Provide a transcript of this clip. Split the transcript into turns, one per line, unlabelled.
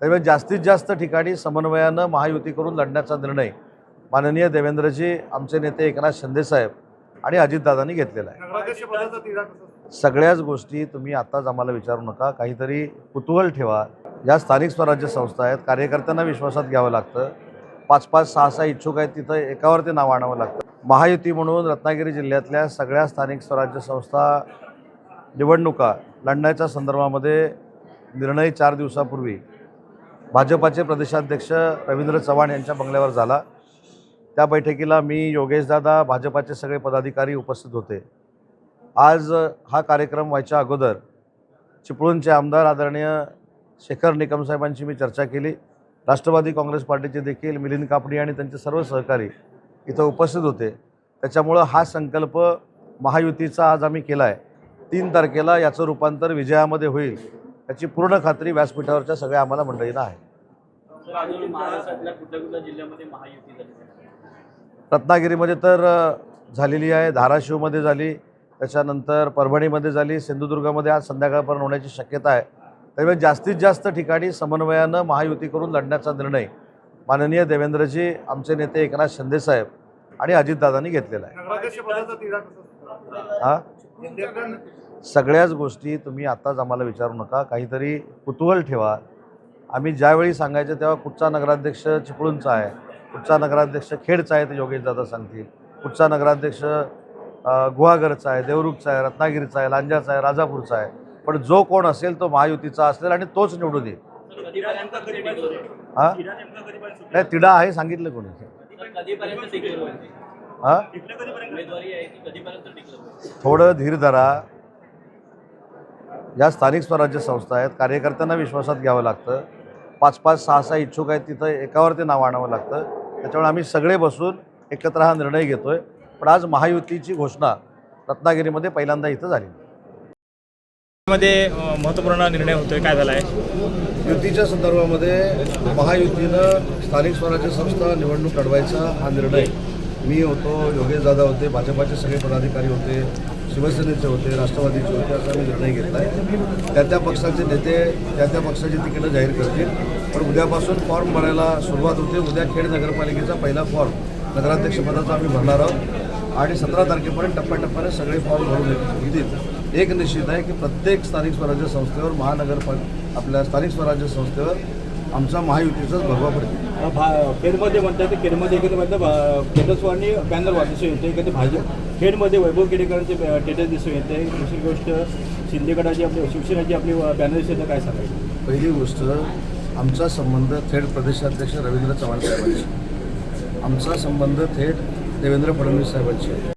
त्यामुळे जास्तीत जास्त ठिकाणी समन्वयानं महायुती करून लढण्याचा निर्णय माननीय देवेंद्रजी आमचे नेते एकनाथ शिंदेसाहेब आणि अजितदादांनी घेतलेला आहे. सगळ्याच गोष्टी तुम्ही आत्ताच आम्हाला विचारू नका. काहीतरी कुतूहल ठेवा. या स्थानिक स्वराज्य संस्था आहेत कार्यकर्त्यांना विश्वासात घ्यावं लागतं. पाच पाच सहा सहा इच्छुक आहेत तिथं एकावरती नाव आणावं लागतं. महायुती म्हणून रत्नागिरी जिल्ह्यातल्या सगळ्या स्थानिक स्वराज्य संस्था निवडणुका लढण्याच्या संदर्भामध्ये निर्णय चार दिवसापूर्वी भाजपाचे प्रदेशाध्यक्ष रवींद्र चव्हाण यांच्या बंगल्यावर झाला. त्या बैठकीला मी योगेशदादा भाजपाचे सगळे पदाधिकारी उपस्थित होते. आज हा कार्यक्रम व्हायच्या अगोदर चिपळूणचे आमदार आदरणीय शेखर निकमसाहेबांशी मी चर्चा केली. राष्ट्रवादी काँग्रेस पार्टीचे देखील मिलिंद कापडी आणि त्यांचे सर्व सहकारी इथं उपस्थित होते. त्याच्यामुळं हा संकल्प महायुतीचा आज आम्ही केला आहे तीन तारखेला याचं रूपांतर विजयामध्ये होईल. याची पूर्ण खात्री व्यासपीठावरच्या सगळ्या आम्हाला मंडळींना आहे. रत्नागिरीमध्ये तर झालेली आहे धाराशिवमध्ये झाली त्याच्यानंतर परभणीमध्ये झाली सिंधुदुर्गामध्ये आज संध्याकाळपर्यंत होण्याची शक्यता आहे. त्यामुळे जास्तीत जास्त ठिकाणी समन्वयानं महायुती करून लढण्याचा निर्णय माननीय देवेंद्रजी आमचे नेते एकनाथ शिंदेसाहेब आणि अजितदादांनी घेतलेला आहे. हा? सगळ्याच गोष्टी तुम्ही आत्ताच आम्हाला विचारू नका. काहीतरी कुतूहल ठेवा. आम्ही ज्यावेळी सांगायचं तेव्हा कुठचा नगराध्यक्ष चिपळूणचा आहे कुठचा नगराध्यक्ष खेडचा आहे ते योगेशदादा सांगतील. कुठचा नगराध्यक्ष गुहागरचा आहे देवरुखचा आहे रत्नागिरीचा आहे लांजाचा आहे राजापूरचा आहे. पण जो कोण असेल तो महायुतीचा असेल आणि तोच निवडून येईल? हा? नाही तिडा आहे सांगितलं कोणी? हां? थोडं धीर धरा. या स्थानिक स्वराज्य संस्था आहेत कार्यकर्त्यांना विश्वासात घ्यावं लागतं. पाच पाच सहा सहा इच्छुक आहेत तिथं एकावरती नाव आणावं लागतं. त्याच्यामुळे आम्ही सगळे बसून एकत्र हा निर्णय घेतो आहे पण आज महायुतीची घोषणा रत्नागिरीमध्ये पहिल्यांदा इथं झाली.
मध्ये महत्त्वपूर्ण निर्णय होतोय. काय झाला आहे
युतीच्या संदर्भामध्ये महायुतीनं स्थानिक स्वराज्य संस्था निवडणूक लढवायचा हा निर्णय. मी होतो योगेशदादा होते भाजपाचे सगळे पदाधिकारी होते. शिवसेनेचे होते राष्ट्रवादीचे होते असा मी निर्णय घेतला आहे त्या त्या पक्षाचे नेते त्या त्या पक्षाची तिकीटं जाहीर करतील. पण उद्यापासून फॉर्म भरायला सुरुवात होते. उद्या खेड नगरपालिकेचा पहिला फॉर्म नगराध्यक्षपदाचा आम्ही भरणार आहोत. आणि सतरा तारखेपर्यंत टप्प्याटप्प्याने सगळे फॉर्म भरून येतील. म्हणजे एक निश्चित आहे की प्रत्येक स्थानिक स्वराज्य संस्थेवर महानगरपा आपल्या स्थानिक स्वराज्य संस्थेवर आमचा महायुतीचाच भगवा पडतील
भा खेडमध्ये म्हणतात ते खेडमध्ये एखादं म्हणतं टेटसवानी बॅनर दिसून येते एखादी भाजप. खेडमध्ये वैभव केडेकरांचे टेटस दिसून येते. दुसरी गोष्ट शिंदेगडाची आपली शिवसेनेची आपली बॅनर दिसते काय सांगायचं?
पहिली गोष्ट आमचा संबंध थेट प्रदेशाध्यक्ष रवींद्र चव्हाण साहेबांशी. आमचा संबंध थेट देवेंद्र फडणवीस साहेबांशी आहे.